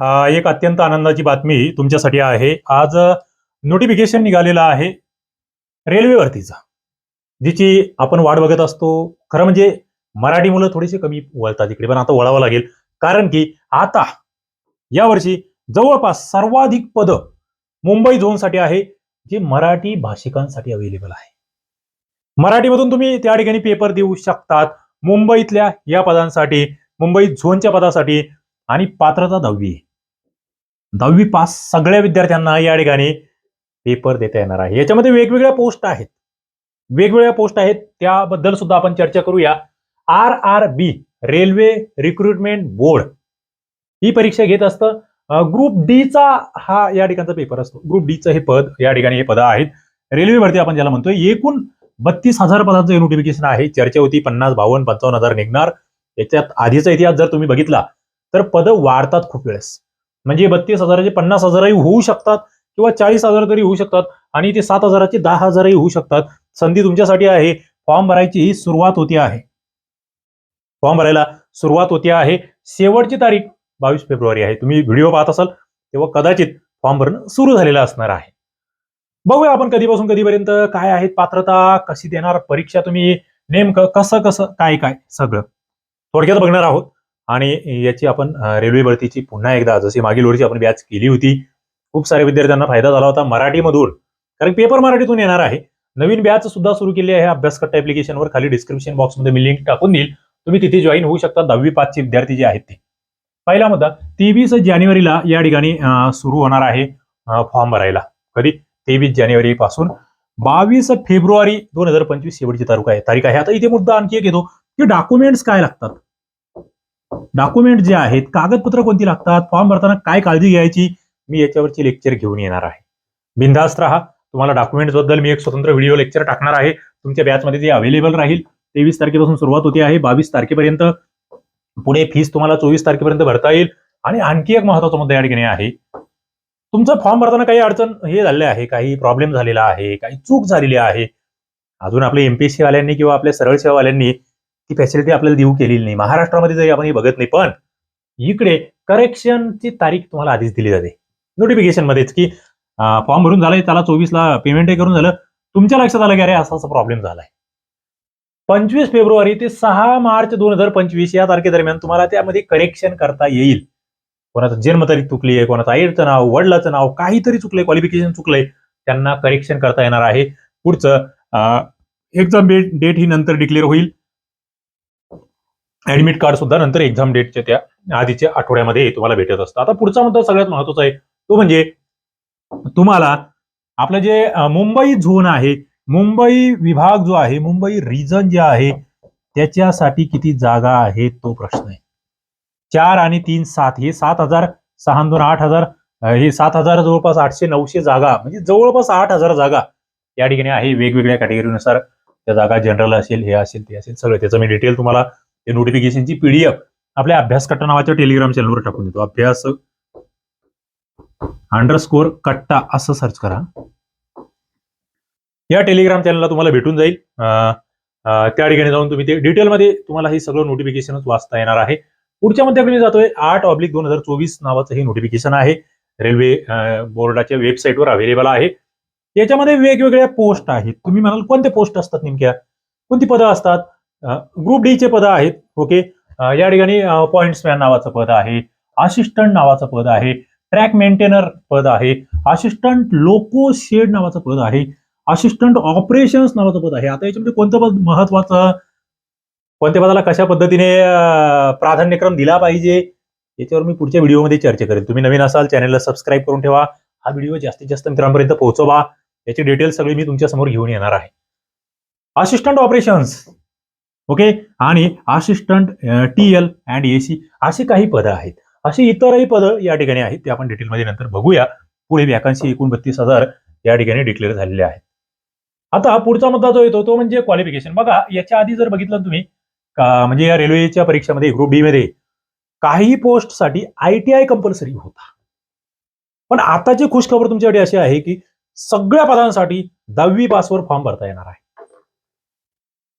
हा एक अत्यंत आनंदाची बातमी तुमच्यासाठी आहे. आज नोटिफिकेशन निघालेलं आहे रेल्वे भरतीचा जिची आपण वाट बघत असतो. खरं म्हणजे मराठी मुलं थोडीशी कमी वळतात इकडे पण आता वळावं लागेल. कारण की आता यावर्षी जवळपास सर्वाधिक पद मुंबई झोनसाठी आहे जे मराठी भाषिकांसाठी अवेलेबल आहे. मराठीमधून तुम्ही त्या ठिकाणी पेपर देऊ शकतात. मुंबईतल्या या पदांसाठी मुंबई झोनच्या पदासाठी आणि पात्रता दहावी. आहे. दहावी पास सगळ्या विद्यार्थ्यांना या ठिकाणी पेपर देता येणार आहे. याच्यामध्ये वेगवेगळ्या पोस्ट आहेत. वेगवेगळ्या पोस्ट आहेत. त्याबद्दल सुद्धा आपण चर्चा करूया. R R B railway recruitment board ही परीक्षा घेत असतं. ग्रुप डीचा हा या ठिकाणचा पेपर असतो. ग्रुप डीचं हे पद या ठिकाणी हे पद आहेत. रेल्वे भरती आपण ज्याला म्हणतोय एकूण बत्तीस हजार पदांचं हे नोटिफिकेशन आहे. चर्चा होती पन्नास बावन्न पंचावन्न हजार निघणार. याच्यात आधीचा इतिहास जर तुम्ही बघितला तर पद वाढतात खूप वेळेस. म्हणजे बत्तीस हजाराचे पन्नास हजारही होऊ शकतात किंवा चाळीस हजार तरी होऊ शकतात आणि ते सात हजाराचे दहा हजारही होऊ शकतात. संधी तुमच्यासाठी आहे. फॉर्म भरायची ही सुरुवात होती आहे. फॉर्म भरायला सुरुवात होती आहे. शेवटची तारीख बावीस फेब्रुवारी आहे. तुम्ही व्हिडिओ पाहत असाल तेव्हा कदाचित फॉर्म भरणं सुरू झालेलं असणार आहे. बघूया आपण कधीपासून कधीपर्यंत काय आहेत पात्रता कशी देणार परीक्षा तुम्ही नेमकं कसं कसं काय काय सगळं. थोडक्यात बघणार आहोत. आणि याची आपण रेल्वे भरतीची पुन्हा एकदा जशी मागील वर्षी आपण बॅच केली होती खूप सारे विद्यार्थ्यांना फायदा झाला होता मराठीमधून. कारण पेपर मराठीतून येणार आहे. नवीन बॅच सुद्धा सुरू केली आहे. अभ्यासकट्टा ऍप्लिकेशनवर खाली डिस्क्रिप्शन बॉक्समध्ये मी लिंक टाकून देईल. तुम्ही तिथे जॉईन होऊ शकता. दहावी पाचचे विद्यार्थी जे आहेत ते. पहिला मुद्दा तेवीस जानेवारीला या ठिकाणी सुरू होणार आहे फॉर्म भरायला. कधी? तेवीस जानेवारी पासून. बावीस फेब्रुवारी दोन हजार पंचवीस शेवटची तारीख आहे. तारीख आहे. आता इथे मुद्दा आणखी एक येतो की डॉक्युमेंट्स काय लागतात? डॉक्युमेंट जे आहेत कागदपत्र कोणती लागतात? फॉर्म भरताना काय काळजी घ्यायची? मी याच्यावरची लेक्चर घेऊन येणार आहे. बिंदास्त राहा. तुम्हाला डॉक्युमेंट्सबद्दल मी एक स्वतंत्र व्हिडिओ लेक्चर टाकणार आहे. तुमच्या बॅचमध्ये ते अवेलेबल राहील. तेवीस तारखेपासून सुरुवात होते आहे. बावीस तारखेपर्यंत पुढे फीस तुम्हाला चोवीस तारखेपर्यंत भरता येईल. आणि आणखी एक महत्त्वाचा मुद्दा या ठिकाणी आहे. तुमचा फॉर्म भरताना काही अडचण हे झाले आहे. काही प्रॉब्लेम झालेला आहे. काही चूक झालेली आहे. अजून आपल्या एमपीएससी वाल्यांनी किंवा आपल्या सरळ सेवावाल्यांनी ती फॅसिलिटी आपल्याला देऊ केलेली नाही. महाराष्ट्रामध्ये जरी आपण हे बघत नाही पण इकडे करेक्शनची तारीख तुम्हाला आधीच दिली जाते. नोटिफिकेशन मध्येच की फॉर्म भरून झालाय त्याला चोवीसला पेमेंटही करून झालं. तुमच्या लक्षात आलं की अरे असा असा प्रॉब्लेम झालाय. पंचवीस फेब्रुवारी ते सहा मार्च दोन हजार पंचवीस या तारखेदरम्यान तुम्हाला त्यामध्ये करेक्शन करता येईल. कोणाचं जन्मतारीख चुकली आहे कोणाचं आईचं नाव वडिलाचं नाव काहीतरी चुकलंय क्वालिफिकेशन चुकलंय त्यांना करेक्शन करता येणार आहे. पुढचं एक्झाम डेट डेट ही नंतर डिक्लेअर होईल. ऍडमिट कार्ड सुद्धा नंतर एक्झाम डेटच्या त्या आधीच्या आठवड्यामध्ये तुम्हाला भेटत असतं. आता पुढचा मुद्दा सगळ्यात महत्त्वाचा आहे. तो म्हणजे तुम्हाला आपलं जे मुंबई झोन आहे मुंबई विभाग जो आहे मुंबई रिजन जे आहे त्याच्यासाठी किती जागा आहे तो प्रश्न आहे. चार आणि तीन सात हे सात हजार सहा दोन आठ हजार हे सात हजार जवळपास आठशे नऊशे जागा म्हणजे जवळपास आठ हजार जागा या ठिकाणी आहे. वेगवेगळ्या कॅटेगरीनुसार त्या जागा जनरल असेल हे असेल ते असेल सगळं त्याचं मी डिटेल तुम्हाला ते नोटिफिकेशनची पीडीएफ आपल्या अभ्यास कट्टा नावाच्या टेलिग्राम चॅनलवर टाकून देतो. अभ्यास अंडरस्कोर कट्टा असं सर्च करा. या टेलिग्राम चॅनलला तुम्हाला भेटून जाईल. त्या ठिकाणी जाऊन तुम्ही ते डिटेलमध्ये तुम्हाला हे सगळं नोटिफिकेशनच वाचता येणार आहे. पुढच्या मध्ये आपण जातोय आठ ऑब्लिक दोन हजार चोवीस नावाचं हे नोटिफिकेशन आहे. रेल्वे बोर्डाच्या वेबसाईटवर अवेलेबल आहे. याच्यामध्ये वेगवेगळ्या पोस्ट आहेत. तुम्ही म्हणाल कोणते पोस्ट असतात नेमक्या? कोणती पदं असतात? ग्रुप डी चे पद आहेत ओके या ठिकाणी पॉइंट्समॅन नावाचं पद आहे असिस्टंट नावाचं पद आहे ट्रॅक मेंटेनर पद आहे असिस्टंट लोको शेड नावाचं पद आहे असिस्टंट ऑपरेशन्स नावाचं पद आहे. आता याच्यामध्ये कोणतं पद महत्वाचं? कोणत्या पदाला कशा पद्धतीने प्राधान्यक्रम दिला पाहिजे? याच्यावर मी पुढच्या व्हिडिओमध्ये चर्चा करेन. तुम्ही नवीन असाल चॅनलला सबस्क्राईब करून ठेवा. हा व्हिडिओ जास्तीत जास्त मित्रांपर्यंत पोहोचवा. याची डिटेल्स सगळी मी तुमच्यासमोर घेऊन येणार आहे. Assistant operations okay? आणि assistant T L and AC अशी काही पदं आहेत. अशी इतरही पदं या ठिकाणी आहेत ते आपण डिटेलमध्ये नंतर बघूया. पुढे वॅकन्सी एकूण बत्तीस हजार या ठिकाणी डिक्लेअर झालेले आहेत. आता पुढचा मुद्दा जो येतो तो म्हणजे क्वालिफिकेशन बघा याच्या आधी जर बघितलं तुम्ही का म्हणजे या रेल्वेच्या परीक्षेमध्ये ग्रुप डी मध्ये काही पोस्टसाठी आय टी आय कंपल्सरी होता. पण आताची खुशखबर तुमच्यासाठी अशी आहे की सगळ्या पदांसाठी दहावी पासवर फॉर्म भरता येणार आहे.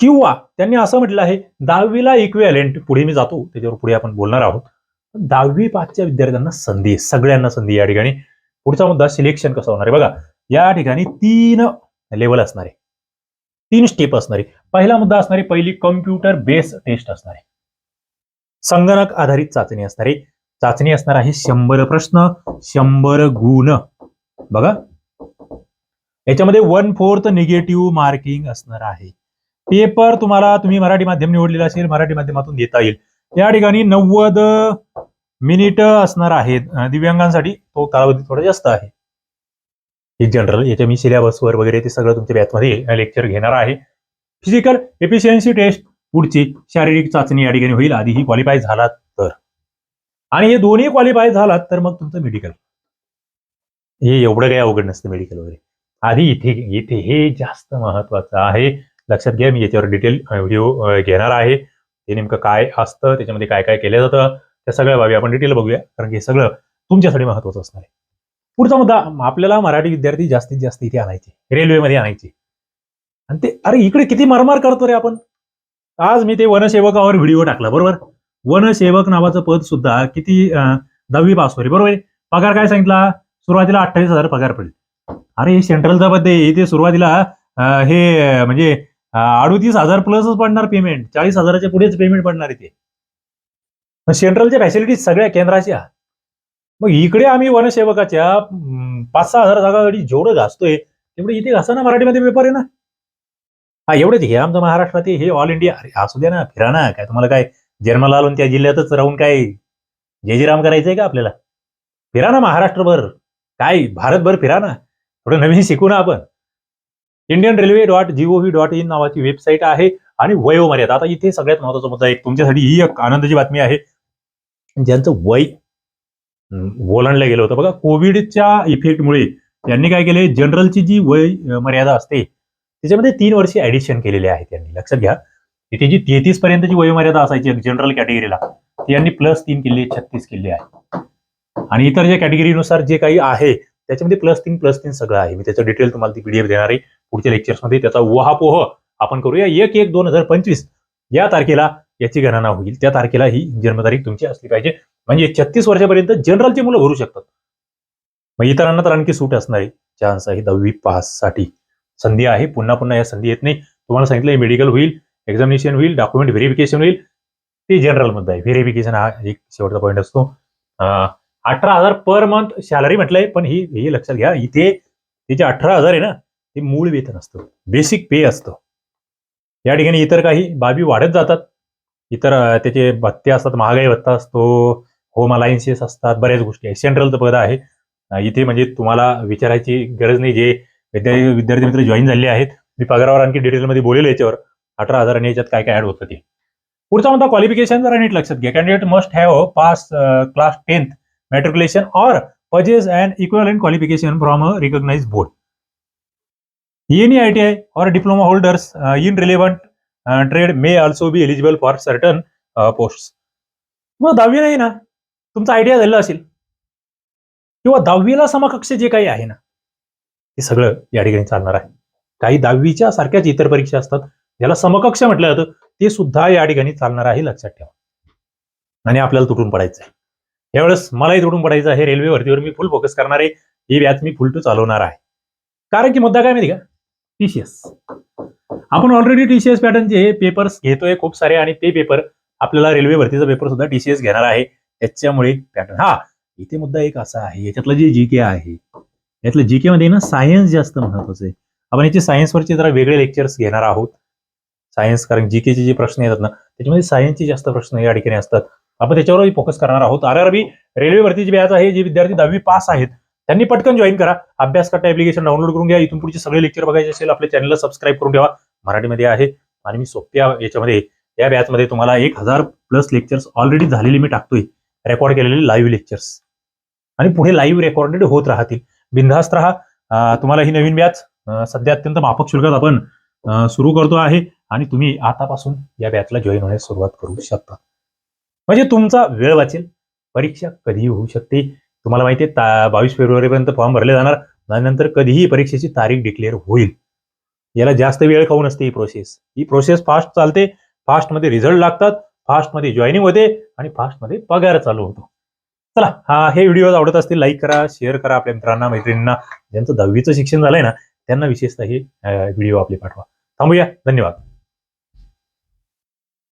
किंवा त्यांनी असं म्हटलं आहे दहावीला इक्वेलेंट पुढे मी जातो त्याच्यावर पुढे आपण बोलणार आहोत. दहावी पाचच्या विद्यार्थ्यांना संधी सगळ्यांना संधी या ठिकाणी. पुढचा मुद्दा सिलेक्शन कसं होणार आहे? बघा या ठिकाणी तीन लेवल असणार आहे. तीन स्टेप असणार आहे. पहिला मुद्दा असणार आहे पहिली कम्प्युटर बेस टेस्ट असणार आहे. संगणक आधारित चाचणी असणार आहे. चाचणी असणार आहे शंभर प्रश्न शंभर गुण. बघा. याच्यामध्ये वन फोर्थ निगेटिव्ह मार्किंग असणार आहे. पेपर तुम्हाला तुम्ही मराठी माध्यम निवडलेला असेल मराठी माध्यमातून देता येईल. या ठिकाणी नव्वद मिनिट असणार आहेत. दिव्यांगांसाठी तो कालावधी थोडा जास्त आहे. एक जनरल याच्या मी सिलेबसवर वगैरे ते सगळं तुमच्या बॅचमध्ये लेक्चर घेणार आहे. फिजिकल एफिशियन्सी टेस्ट पुढची शारीरिक चाचणी या ठिकाणी होईल. आधी ही क्वालिफाय झालात तर. आणि हे दोन्ही क्वालिफाय झालात तर मग तुमचं मेडिकल हे एवढं काही अवघड नसतं मेडिकल वगैरे. आधी इथे इथे हे जास्त महत्वाचं आहे. लक्षात घ्या मी याच्यावर डिटेल व्हिडिओ घेणार आहे. ते नेमकं काय असतं त्याच्यामध्ये काय काय केलं जातं त्या सगळ्या बाबी आपण डिटेल बघूया कारण हे सगळं तुमच्यासाठी महत्वाचं असणार आहे. पुढचा मुद्दा आपल्याला मराठी विद्यार्थी जास्तीत जास्त इथे आणायचे रेल्वेमध्ये आणायचे. आणि ते अरे इकडे किती मारमार करतो रे आपण. आज मी ते वनसेवकावर व्हिडिओ टाकला बरोबर? वनसेवक नावाचं पद सुद्धा किती दहावी पास होईल बरोबर? पगार काय सांगितला? सुरुवातीला अठ्ठावीस हजार पगार पडेल. अरे हे सेंट्रलचा पद इथे सुरुवातीला हे म्हणजे अडुतीस हजार प्लसच पडणार पेमेंट चाळीस हजाराच्या पुढेच पेमेंट पडणार इथे. मग सेंट्रलच्या फॅसिलिटीज सगळ्या केंद्राच्या. मग इकडे आम्ही वनसेवकाच्या पाच सहा हजार जागासाठी जेवढं घासतोय तेवढं इथे घासा ना मराठीमध्ये पेपर आहे ना. हा एवढेच हे आमचं महाराष्ट्रात हे ऑल इंडिया अरे असू द्या ना फिरा ना. काय तुम्हाला काय जन्माला आलो त्या जिल्ह्यातच राहून काय जयजीराम करायचंय का आपल्याला? फिरा ना महाराष्ट्रभर. काय भारतभर फिरा ना. थोडं नवीन शिकू ना आपण. Indian railway dot G O V dot in नावाची वेबसाईट आहे आणि वयोमर्यादा. आता इथे सगळ्यात महत्त्वाचा मुद्दा एक तुमच्यासाठी ही एक आनंदाची बातमी आहे. ज्यांचं वय ओलांडलं गेलं होतं. बघा कोविडच्या इफेक्टमुळे त्यांनी काय केले जनरलची जी वय मर्यादा असते त्याच्यामध्ये तीन वर्षे ऍडिशन केलेले आहे त्यांनी. लक्षात घ्या. तिथे जी तेहतीस पर्यंतची वयोमर्यादा असायची जनरल कॅटेगरीला ती यांनी प्लस तीन किल्ले छत्तीस किल्ले आहे. आणि इतर ज्या कॅटेगरीनुसार जे काही आहे त्याच्यामध्ये प्लस तीन प्लस तीन सगळं आहे. मी त्याचं डिटेल तुम्हाला ती पीडीएफ देणार आहे. पुढच्या लेक्चर्समध्ये त्याचा वहापोह आपण करूया. एक एक दोन हजार पंचवीस या तारखेला याची गणना होईल. त्या तारखेला ही जन्मतारीख तुमची असली पाहिजे. म्हणजे छत्तीस वर्षापर्यंत जनरलची मुलं भरू शकतात. मग इतरांना तर आणखी सूट असणार आहे. चान्स आहे दहावी पाससाठी. संधी आहे. पुन्हा पुन्हा या संधी येत नाही. तुम्हाला सांगितलं मेडिकल होईल एक्झामिनेशन होईल डॉक्युमेंट व्हेरिफिकेशन होईल. ते जनरलमध्ये आहे. व्हेरिफिकेशन हा एक शेवटचा पॉईंट असतो. अठरा हजार पर मंथ सॅलरी म्हटलंय. पण ही हे लक्षात घ्या. इथे तिचे जे अठरा हजार आहे ना हे मूळ वेतन असतं. बेसिक पे असतं. या ठिकाणी इतर काही बाबी वाढत जातात. इतर त्याचे भत्ते असतात महागाई भत्ता असतो होम अलायन्सेस असतात बऱ्याच गोष्टी आहेत सेंट्रलचं पद आहे. इथे म्हणजे तुम्हाला विचारायची गरज नाही. जे विद्यार्थी विद्यार्थी मित्र जॉईन झाले आहेत मी पगारावर आणखी डिटेलमध्ये बोलेल याच्यावर. अठरा हजार आणि याच्यात काय काय ऍड होतं ते. पुढचा मुद्दा क्वालिफिकेशन जरा नीट लक्षात घ्या. Candidate must have pass class tenth matriculation or pages and equal qualification from a recognise board any I T I or diploma holders in relevant trade may also be eligible for certain post मग दहावी नाही ना. तुमचा idea झालेला असेल. किंवा दहावीला समकक्ष जे काही आहे ना ते सगळं या ठिकाणी चालणार आहे. काही दहावीच्या सारख्याच इतर परीक्षा असतात ज्याला समकक्ष म्हटलं जातं ते सुद्धा या ठिकाणी चालणार आहे लक्षात ठेवा. आणि आपल्याला तुटून पडायचं आहे. यावेळेस मलाही तुटून पडायचं आहे रेल्वे भरतीवर मी फुल फोकस करणार आहे. ही व्याज मी फुल टू चालवणार आहे. कारण की मुद्दा काय माहिती का? टीसीएस आपण ऑलरेडी टीसीएस पॅटर्नचे पेपर्स घेतोय खूप सारे आणि ते पेपर आपल्याला रेल्वे भरतीचा पेपर सुद्धा टीसीएस घेणार आहे. त्याच्यामुळे पॅटर्न हा इथे मुद्दा एक असा आहे याच्यातलं जे जी के आहे यातलं जी के मध्ये ना सायन्स जास्त महत्वाचं आहे. आपण याचे सायन्सवरचे जरा वेगळे लेक्चर्स घेणार आहोत. सायन्स कारण जी केचे जे प्रश्न येतात ना त्याच्यामध्ये सायन्सचे जास्त प्रश्न या ठिकाणी असतात. आपण त्याच्यावरही फोकस करणार आहोत. आर आर बी रेल्वे भरतीची बॅच आहे जे विद्यार्थी दहावी पास आहेत त्यांनी पटकन जॉईन करा. अभ्यास करता ऍप्लिकेशन डाउनलोड करून घ्या. इथून पुढचे सगळे लेक्चर बघायचे असेल आपल्या चॅनलला सबस्क्राईब करून ठेवा. मराठीमध्ये आहे. आणि मी सोप्या याच्यामध्ये या बॅचमध्ये तुम्हाला एक हजार प्लस लेक्चर्स ऑलरेडी झालेले मी टाकतोय. रेकॉर्ड केलेले लाईव्ह लेक्चर्स आणि पुढे लाईव्ह रेकॉर्डेड होत राहतील. बिनधास्त राहा. तुम्हाला ही नवीन बॅच सध्या अत्यंत माफक शुल्कात आपण सुरू करतो आहे. आणि तुम्ही आतापासून या बॅचला जॉईन होण्यास सुरुवात करू शकता. म्हणजे तुमचा वेळ वाचेल. परीक्षा कधीही होऊ शकते. तुम्हाला माहिती आहे बावीस फेब्रुवारीपर्यंत फॉर्म भरले जाणार नंतर कधीही परीक्षेची तारीख डिक्लेअर होईल. याला जास्त वेळ खाऊ नसते ही प्रोसेस ही प्रोसेस फास्ट चालते फास्टमध्ये रिझल्ट लागतात फास्टमध्ये जॉईनिंग होते आणि फास्टमध्ये पगार चालू होतो. चला हा हे व्हिडिओ आवडत असतील लाईक करा शेअर करा आपल्या मित्रांना मैत्रिणींना. ज्यांचं दहावीचं शिक्षण झालंय ना त्यांना विशेषतः हे व्हिडिओ आपले पाठवा. थांबूया धन्यवाद.